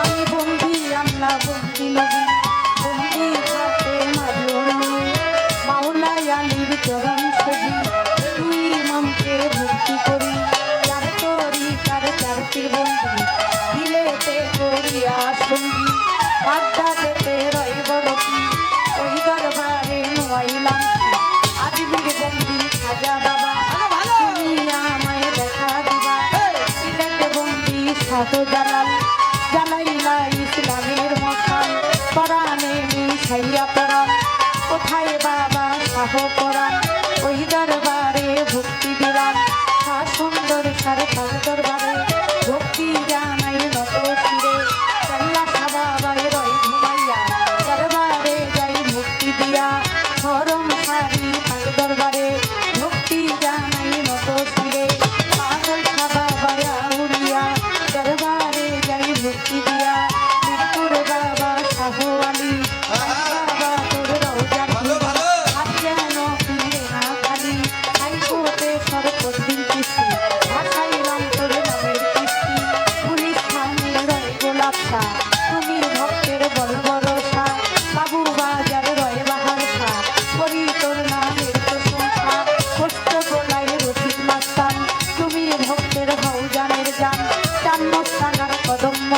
আমি বন্দি আল্লাহ বন্দি নবী। বন্দি হাতে মারলো মাওলাই আলীর চরণ ছবি। তুই ইমামকে ভক্তি করি চার তরি কার চারটি বন্দি। দিলেতে করিয়া সঙ্গী বাগদা দেতে রইব রকি ওই দরবারে নোয়াইলাম আদিবির বন্দি খাজা বাবা। তুমি আমায় দেখা দিবা। সিলেট বন্দি সাধু দালাল। জানাই না ইসলামের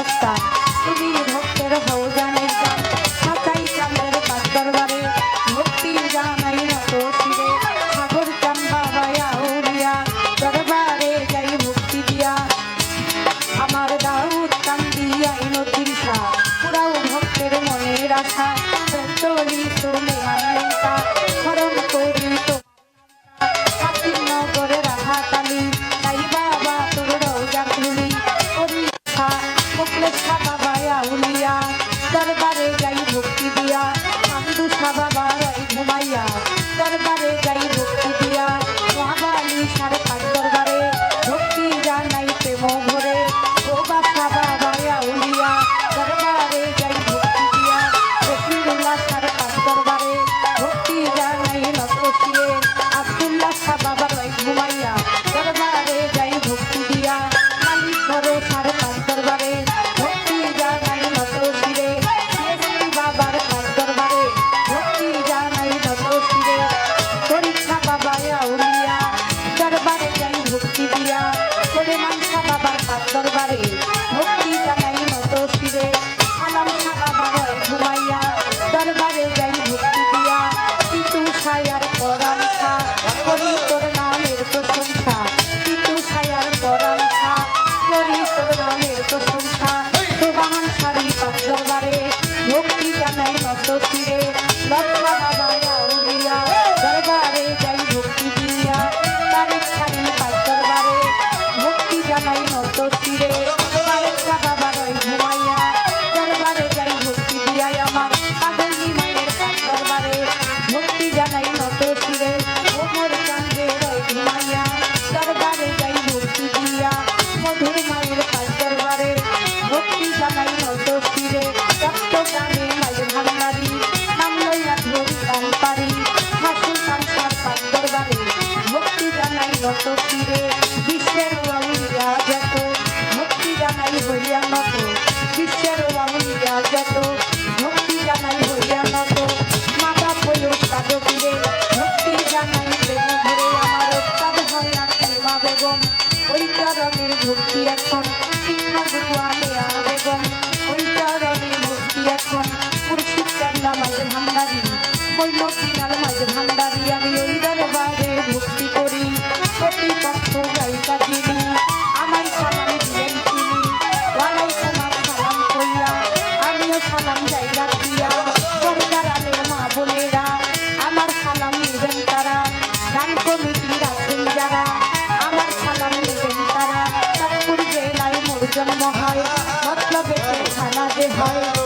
সত্তা তুমি ভক্তের হও জানের দাম মাথায় চামড়ার পাঁচ দরবারে ভক্তির জানাই নত শিরে সাগর চাম্বা বায়া উড়িয়া, দরবারে যাই ভক্তি দিয়া। আমার দাউদ কান্দিয়াই নদীর সা পুরাও ভক্তের মনের আশা বেগম, ওই চরণের ভক্তি এখন। সিংহ বুয়া দেয়া বেগম ওই চরণের ভক্তি এখন মুর্শিদ কান্না মাঝে ভান্ডারি বৈল কিনার মাঝে ভান্ডারি আমি ওই দরবারে ভক্তি করি প্রতিপক্ষ গায়িকা তিনি আমার সালাম দিলেন তিনি ওয়ালাইকুম আসসালাম কইয়া আমিও সালাম যাইরা জন্ম হয়। মতলবে খানা যে হয়।